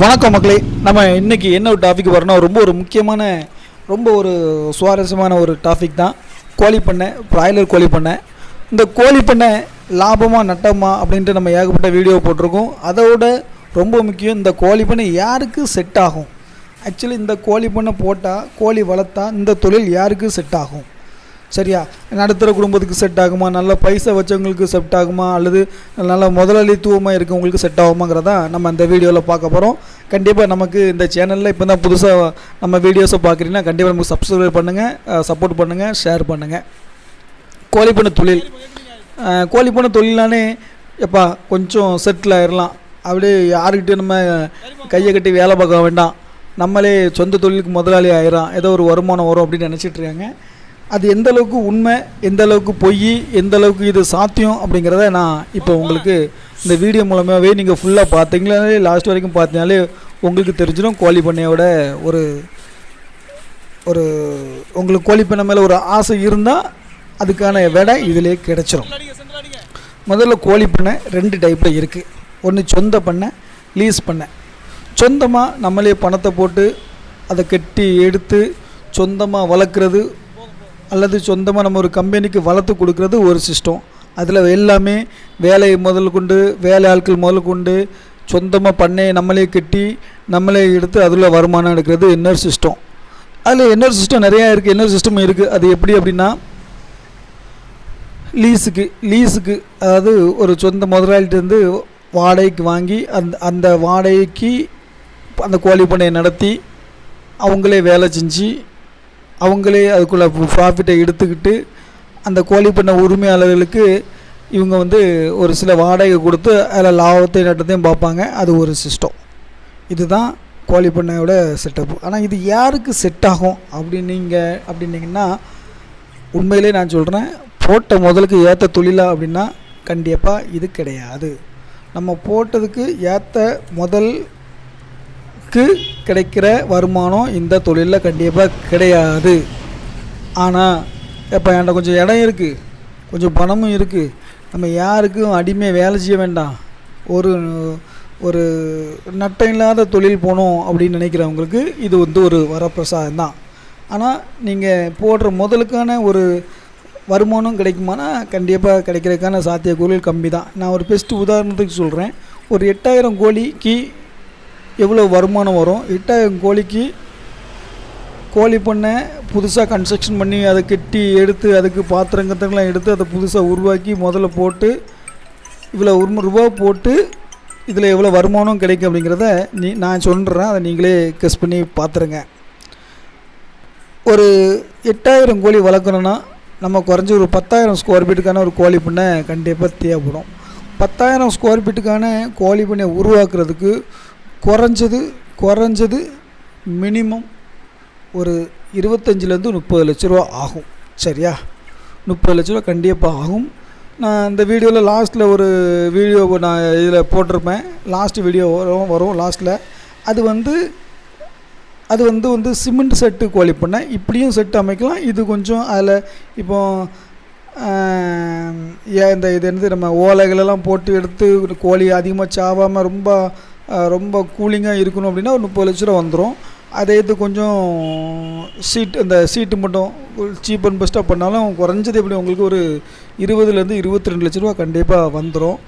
வணக்கம் மக்களே. நம்ம இன்றைக்கி என்ன ஒரு டாபிக் வரணும் ரொம்ப ஒரு முக்கியமான ரொம்ப ஒரு சுவாரஸ்யமான ஒரு டாபிக் தான். கோழி பண்ணை பிராய்லர் கோழி பண்ணை. இந்த கோழி பண்ணை லாபமாக நட்டமா அப்படின்ட்டு நம்ம ஏகப்பட்ட வீடியோ போட்டிருக்கோம். அதோட ரொம்ப முக்கியம் இந்த கோழி பண்ணை யாருக்கு செட் ஆகும்? ஆக்சுவலி இந்த கோழி பண்ணை போட்டால் கோழி வளர்த்தா இந்த தொழில் யாருக்கு செட் ஆகும்? சரியா? நடுத்தர குடும்பத்துக்கு செட் ஆகுமா? நல்ல பைசா வச்சவங்களுக்கு செட் ஆகுமா? அல்லது நல்ல முதலாளித்துவமாக இருக்கவங்களுக்கு செட் ஆகுமாங்கிறதா நம்ம இந்த வீடியோவில் பார்க்க போகிறோம் கண்டிப்பாக நமக்கு இந்த சேனலில் இப்போ தான் புதுசாக நம்ம வீடியோஸை பார்க்குறீங்கன்னா கண்டிப்பாக நமக்கு சப்ஸ்கிரைப் பண்ணுங்கள் சப்போர்ட் பண்ணுங்கள் ஷேர் பண்ணுங்கள் கோழிப்பண்ண தொழில். கோழிப்பண்ண தொழிலானே எப்பா கொஞ்சம் செட்டில் ஆயிடலாம் அப்படியே யாருக்கிட்டையும் நம்ம கையை கட்டி வேலை பார்க்க வேண்டாம். நம்மளே சொந்த தொழிலுக்கு முதலாளி ஆயிரம் ஏதோ ஒரு வருமானம் வரும் அப்படின்னு நினச்சிட்ருக்காங்க அது எந்த அளவுக்கு உண்மை எந்த அளவுக்கு பொய் எந்த அளவுக்கு இது சாத்தியம் அப்படிங்கிறத நான் இப்போ உங்களுக்கு இந்த வீடியோ மூலமாகவே நீங்கள் ஃபுல்லாக பார்த்தீங்களாலே லாஸ்ட் வரைக்கும் பார்த்தீங்கனாலே உங்களுக்கு தெரிஞ்சிடும். கோழி பண்ணையோட ஒரு ஒரு உங்களுக்கு கோழி பண்ணை மேலே ஒரு ஆசை இருந்தால் அதுக்கான விடை இதிலே கிடச்சிரும். முதல்ல கோழி பண்ணை ரெண்டு டைப்பில் இருக்குது ஒன்று சொந்த பண்ணை லீஸ் பண்ணை. சொந்தமாக நம்மளே பணத்தை போட்டு அதை கட்டி எடுத்து சொந்தமாக வளர்க்குறது அல்லது சொந்தமாக நம்ம ஒரு கம்பெனிக்கு வளர்த்து கொடுக்குறது ஒரு சிஸ்டம் அதில் எல்லாமே வேலையை முதல் கொண்டு வேலை ஆட்கள் முதல் கொண்டு சொந்தமாக பண்ணையை நம்மளே கட்டி நம்மளே எடுத்து அதில் வருமானம் எடுக்கிறது இன்னொரு சிஸ்டம் அதில் இன்னொரு சிஸ்டம் நிறையா இருக்குது இன்னொரு சிஸ்டம் இருக்குது அது எப்படி அப்படின்னா லீஸுக்கு லீஸுக்கு அதாவது ஒரு சொந்த முதலாளிகிட்டேருந்து வாடகைக்கு வாங்கி அந்த அந்த வாடகைக்கு அந்த கோழி பண்ணையை நடத்தி அவங்களே வேலை செஞ்சு அவங்களே அதுக்குள்ளே ப்ராஃபிட்டை எடுத்துக்கிட்டு அந்த கோழி பண்ணை உரிமையாளர்களுக்கு இவங்க வந்து ஒரு சில வாடகை கொடுத்து அதில் லாபத்தையும் நட்டத்தையும் பார்ப்பாங்க. அது ஒரு சிஸ்டம் இதுதான் கோழி பண்ணையோட செட்டப் ஆனால் இது யாருக்கு செட் ஆகும் அப்படின்னீங்க அப்படின்னீங்கன்னா உண்மையிலே நான் சொல்கிறேன் போட்ட முதலுக்கு ஏற்ற தொழிலா அப்படின்னா கண்டிப்பாக இது கிடையாது. நம்ம போட்டதுக்கு ஏற்ற முதல் முதலுக்கு கிடைக்கிற வருமானம் இந்த தொழிலில் கண்டிப்பாக கிடையாது. ஆனால் இப்போ என்கிட்ட கொஞ்சம் இடம் இருக்குது கொஞ்சம் பணமும் இருக்குது நம்ம யாருக்கும் அடிமை வேலை செய்ய வேண்டாம். ஒரு ஒரு நட்டம் இல்லாத தொழில் போகணும் அப்படின்னு நினைக்கிறவங்களுக்கு இது வந்து ஒரு வரப்பிரசாதம் தான். ஆனால் நீங்கள் போடுற முதலுக்கான ஒரு வருமானம் கிடைக்குமானா கண்டிப்பாக கிடைக்கிறதுக்கான சாத்தியக்கூறுகள் கம்மி தான் நான் ஒரு பெஸ்ட்டு உதாரணத்துக்கு சொல்கிறேன் ஒரு எட்டாயிரம் கோழிக்கு எவ்வளோ வருமானம் வரும்? எட்டாயிரம் கோழிக்கு கோழி பண்ணை புதுசாக கன்ஸ்ட்ரக்ஷன் பண்ணி அதை கட்டி எடுத்து அதுக்கு பாத்திரம் எடுத்து அதை புதுசாக உருவாக்கி முதல்ல போட்டு இவ்வளோ ஒரு ரூபா போட்டு இதில் எவ்வளோ வருமானம் கிடைக்கும் அப்படிங்கிறத நீ நான் சொல்கிறேன் அதை நீங்களே கெஸ் பண்ணி பார்த்துருங்க ஒரு எட்டாயிரம் கோழி வளர்க்குறோன்னா நம்ம குறைஞ்சி ஒரு பத்தாயிரம் ஸ்கொயர் ஃபீட்டுக்கான ஒரு கோழி பண்ணை கண்டிப்பாக தேவைப்படும். பத்தாயிரம் ஸ்கொயர் ஃபீட்டுக்கான கோழி பண்ணை உருவாக்குறதுக்கு குறைஞ்சது குறைஞ்சது மினிமம் ஒரு இருபத்தஞ்சிலேருந்து முப்பது லட்ச ரூபா ஆகும். சரியா? முப்பது லட்ச ரூபா கண்டிப்பாக ஆகும். நான் இந்த வீடியோவில் லாஸ்ட்டில் ஒரு வீடியோ நான் இதில் போட்டிருப்பேன். லாஸ்ட் வீடியோ வரும் வரும் லாஸ்ட்டில் அது வந்து அது வந்து வந்து சிமெண்ட் செட்டு கோழி பண்ணேன் இப்படியும் செட்டு அமைக்கலாம். இது கொஞ்சம் அதில் இப்போ ஏன் இந்த இது என்னது? நம்ம ஓலைகளெல்லாம் போட்டு எடுத்து கோழி அதிகமாக சாவாமல் ரொம்ப ரொம்ப கூலிங்காக இருக்கணும் அப்படின்னா ஒரு முப்பது லட்ச ரூபா வந்துடும் அதே இது கொஞ்சம் சீட் அந்த சீட்டு மட்டும் சீப் அண்ட் பெஸ்ட்டாக பண்ணாலும் குறைஞ்சது எப்படி உங்களுக்கு ஒரு இருபதுலேருந்து இருபத்தி ரெண்டு லட்ச ரூபா கண்டிப்பாக வந்துடும்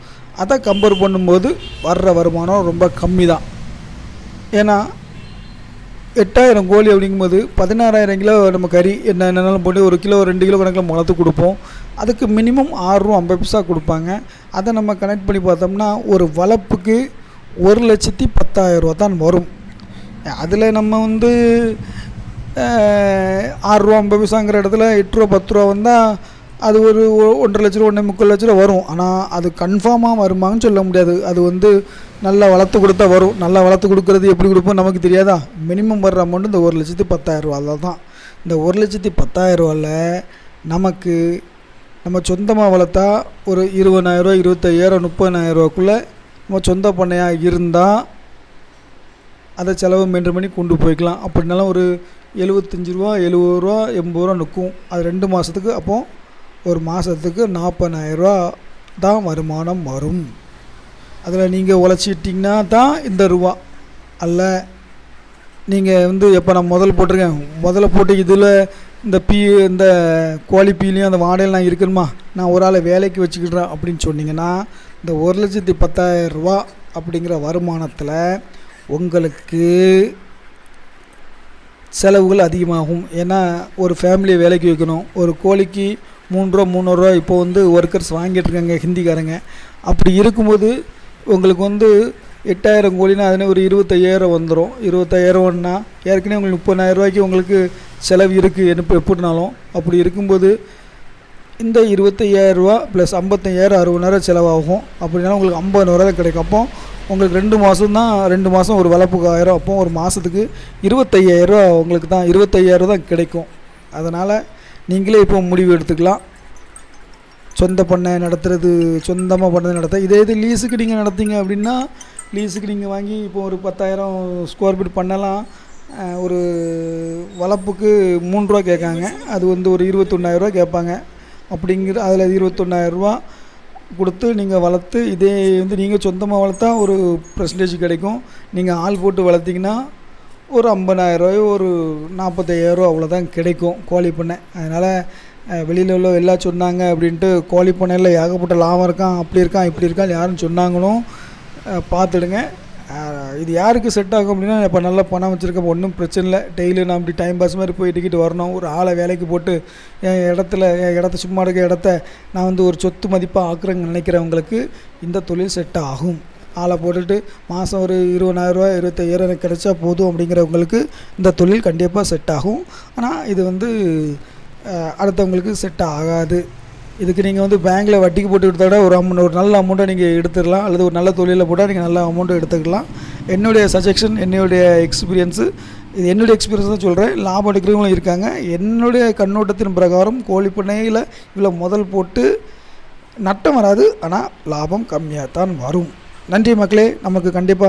அதை கம்பேர் பண்ணும்போது வர்ற வருமானம் ரொம்ப கம்மி தான் ஏன்னா எட்டாயிரம் கோழி அப்படிங்கும்போது பதினாறாயிரம் கிலோ நம்ம கறி என்ன என்னென்னாலும் போட்டு ஒரு கிலோ ரெண்டு கிலோ கணக்கில் முளத்து கொடுப்போம். அதுக்கு மினிமம் ஆறுரூவா ஐம்பது பைசா கொடுப்பாங்க. அதை நம்ம கனெக்ட் பண்ணி பார்த்தோம்னா ஒரு வளர்ப்புக்கு ஒரு லட்சத்தி பத்தாயிரரூவா தான் வரும். அதில் நம்ம வந்து ஆறுரூவா ஐம்பது பைசாங்கிற இடத்துல எட்டுரூவா பத்து ரூபா வந்தால் அது ஒரு ஒன்றரை லட்ச ரூபா ஒன்றே முக்கால் லட்ச ரூபா வரும். ஆனால் அது கன்ஃபார்மாக வருமான்னு சொல்ல முடியாது. அது வந்து நல்லா வளர்த்து கொடுத்தா வரும். நல்லா வளர்த்து கொடுக்குறது எப்படி கொடுப்போம் நமக்கு தெரியாதா? மினிமம் வர்ற அமௌண்ட் இந்த ஒரு லட்சத்தி பத்தாயிரரூவாவில் தான் இந்த ஒரு லட்சத்தி பத்தாயிரரூவாவில் நமக்கு நம்ம சொந்தமாக வளர்த்தா ஒரு இருபதாயிரரூவா இருபத்தையாயிரம் முப்பதாயிரரூவாக்குள்ளே நம்ம சொந்த பண்ணையாக இருந்தால் அதை செலவு மெயின்டைன் பண்ணி கொண்டு போய்க்கலாம். அப்படின்னாலும் ஒரு எழுபத்தஞ்சி ரூபா எழுபது ரூபா எண்பது ரூபா நிற்கும் அது ரெண்டு மாதத்துக்கு அப்போது ஒரு மாதத்துக்கு நாற்பதாயிரரூவா தான் வருமானம் வரும். அதில் நீங்கள் உழைச்சிட்டிங்கன்னா தான் இந்த ரூபா. அல்ல நீங்கள் வந்து எப்போ நான் முதல்ல போட்டிருக்கேன்? முதல்ல போட்டு இதில் இந்த பீ இந்த கோழி பீலையும் அந்த வாடையில் நான் இருக்கணுமா நான் ஒரு ஆளை வேலைக்கு வச்சுக்கிடுறேன் அப்படின்னு சொன்னீங்கன்னா இந்த ஒரு லட்சத்தி பத்தாயிரம் ரூபா அப்படிங்கிற வருமானத்தில் உங்களுக்கு செலவுகள் அதிகமாகும். ஏன்னா ஒரு ஃபேமிலியை வேலைக்கு வைக்கணும். ஒரு கோழிக்கு மூன்றுரூவா மூணுரூவா மூணு ரூபா இப்போ வந்து ஒர்க்கர்ஸ் வாங்கிட்டு இருக்காங்க ஹிந்திக்காரங்க. அப்படி இருக்கும்போது உங்களுக்கு வந்து எட்டாயிரம் கோழினா அதுனே ஒரு இருபத்தையாயிரம் வந்துடும் இருபத்தாயிரம்னா ஏற்கனவே உங்களுக்கு முப்பதாயிரரூவாய்க்கு உங்களுக்கு செலவு இருக்குது எப்போ எப்படினாலும். அப்படி இருக்கும்போது இந்த இருபத்தையாயிரரூவா ப்ளஸ் ஐம்பத்தையாயிரம் அறுபதாயிரம் செலவாகும். அப்படின்னா உங்களுக்கு ஐம்பதாயிரம் தான் கிடைக்கும். அப்போ உங்களுக்கு ரெண்டு மாதம் தான் ரெண்டு மாதம் ஒரு வளர்ப்புக்கு ஆயிரம். அப்போ ஒரு மாதத்துக்கு இருபத்தையாயிரரூவா உங்களுக்கு தான் இருபத்தையாயிரம் தான் கிடைக்கும். அதனால் நீங்களே இப்போ முடிவு எடுத்துக்கலாம். சொந்த பண்ணை நடத்துறது சொந்தமாக பண்ணது நடத்த. இதே இது லீஸுக்கு நீங்கள் நடத்திங்க அப்படின்னா லீஸுக்கு நீங்கள் வாங்கி இப்போ ஒரு பத்தாயிரம் ஸ்கொயர் ஃபீட் பண்ணலாம். ஒரு வளர்ப்புக்கு மூன்றுரூவா கேட்காங்க. அது வந்து ஒரு இருபத்தொன்னாயிரரூவா கேட்பாங்க. அப்படிங்கிற அதில் இருபத்தொன்னாயிரரூவா கொடுத்து நீங்கள் வளர்த்து இதே வந்து நீங்கள் சொந்தமாக வளர்த்தா ஒரு பர்சன்டேஜ் கிடைக்கும். நீங்கள் ஆள் போட்டு வளர்த்திங்கன்னா ஒரு ஐம்பதாயிரரூவாயோ ஒரு நாற்பத்தையாயிரரூவா அவ்வளோதான் கிடைக்கும் கோழி பண்ணை. அதனால் வெளியில் உள்ள எல்லாம் சொன்னாங்க அப்படின்ட்டு கோழி பண்ணையில் ஏகப்பட்ட லாபம் இருக்கான் அப்படி இருக்கான் இப்படி இருக்கான் யாருன்னு சொன்னாங்களும் பார்த்துடுங்க. இது யாருக்கு செட் ஆகும் அப்படின்னா இப்போ நல்லா பணம் வச்சுருக்க ஒன்றும் பிரச்சனை இல்லை. டெய்லி நான் அப்படி டைம் பாஸ் மாதிரி போய் டிக்கெட் வரணும். ஒரு ஆளை வேலைக்கு போட்டு என் இடத்துல என் இடத்த சும்மா இருக்க இடத்த நான் வந்து ஒரு சொத்து மதிப்பாக ஆக்குறேன்னு நினைக்கிறவங்களுக்கு இந்த தொழில் செட் ஆகும். ஆளை போட்டுட்டு மாதம் ஒரு இருபதாயிரரூவா இருபத்தையாயிரம் எனக்கு கிடைச்சா போதும் அப்படிங்கிறவங்களுக்கு இந்த தொழில் கண்டிப்பாக செட் ஆகும். ஆனால் இது வந்து அடுத்தவங்களுக்கு செட் ஆகாது. இதுக்கு நீங்கள் வந்து பேங்க்கில் வட்டிக்கு போட்டு எடுத்தால் விட ஒரு அமௌண்ட் ஒரு நல்ல அமௌண்ட்டை நீங்கள் எடுத்துடலாம். அல்லது ஒரு நல்ல தொழிலில் போட்டால் நீங்கள் நல்ல அமௌண்ட்டை எடுத்துக்கலாம். என்னுடைய சஜஷன் என்னுடைய எக்ஸ்பீரியன்ஸு இது என்னுடைய எக்ஸ்பீரியன்ஸ் தான் சொல்கிறேன் லாபம் எடுக்கிறவங்களும் இருக்காங்க. என்னுடைய கண்ணோட்டத்தின் பிரகாரம் கோழி பண்ணையில் இவ்வளோ முதல் போட்டு நட்டம் வராது. ஆனால் லாபம் கம்மியாக தான் வரும். நன்றி மக்களே. நமக்கு கண்டிப்பாக